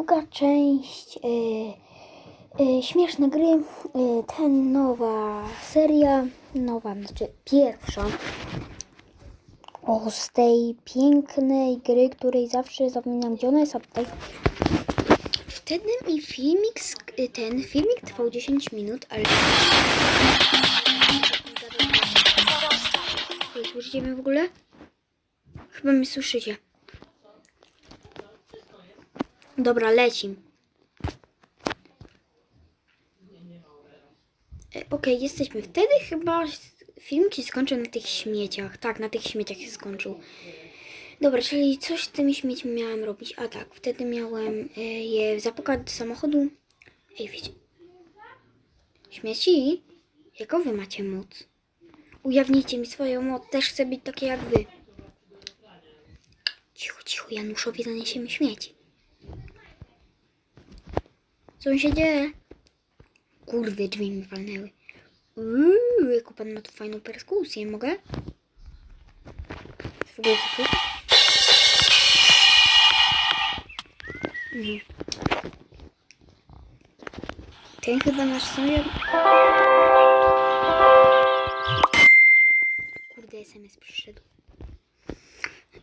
druga część y, y, śmieszne gry, y, ten nowa seria, nowa, znaczy pierwsza o, z tej pięknej gry, której zawsze zapominam, gdzie ona jest, a tutaj wtedy mi filmik, y, ten filmik trwał 10 minut, ale Słyszycie mnie w ogóle? Chyba mnie słyszycie. Dobra, lecim. E, Okej, jesteśmy. Wtedy chyba film się skończył na tych śmieciach. Tak, na tych śmieciach się skończył. Dobra, czyli coś z tymi śmiecmi miałem robić. A tak, wtedy miałem e, je zapukać do samochodu. Ej, wiecie. Śmieci? Jaką wy macie moc? Ujawnijcie mi swoją moc. Też chcę być takie jak wy. Cicho, cicho, Januszowi zaniesiemy śmieci. Co się dzieje? Kurde, drzwi mi walnęły. Uuu, jaką pan ma tu fajną perskusję, mogę? W ogóle co tu? Mhm. Ten chyba nasz sąsiad... Kurde, SMS przyszedł.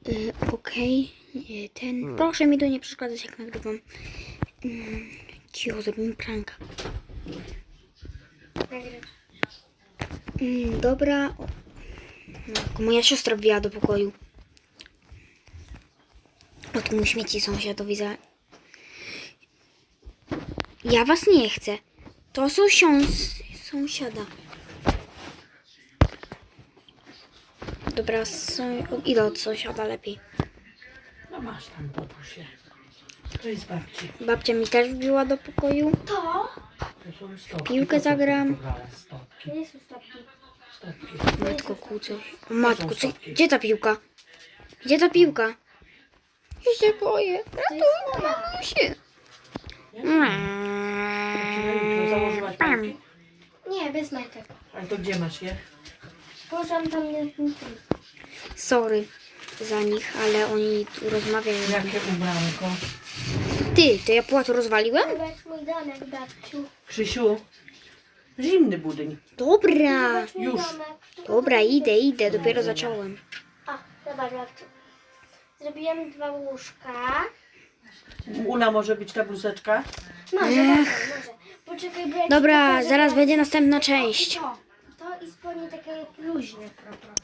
Y, Okej, y, ten... Proszę mi tu nie przeszkadzać, jak nagrywam. Mm, cicho, zrobimy pranka. Mm, dobra. No, moja siostra wbija do pokoju. O, mu śmieci sąsiadowi za... Ja was nie chcę. To są siąs... sąsiada. Dobra, są... idę od sąsiada lepiej. No masz tam popusie. To jest babci. Babcia mi też wbiła do pokoju. To? To są stopki. Piłkę zagram. Nie są stopki. Stopki. Matko, kłócę. Matko, co... gdzie ta piłka? Gdzie ta piłka? Ja się boję. Ratuj, mamusie. To założyłaś? Nie, bez majtek. Ale to gdzie masz je? Położyłam tam nie Sorry za nich, ale oni tu rozmawiają. Jakie ubranko? Ty, to ja płatu rozwaliłem? Zobacz mój domek, babciu. Krzysiu, zimny budyń. Dobra. Zobacz mój Już. domek. Dobra, idę, idę, dopiero zacząłem. A, zobacz babciu. Zrobiłam dwa łóżka. Ula może być ta bluzeczka? Może, może, może. Poczekaj, bo ja ci Dobra, pokażę, zaraz będzie następna O, część. To, to i spodnie takie luźne trochę.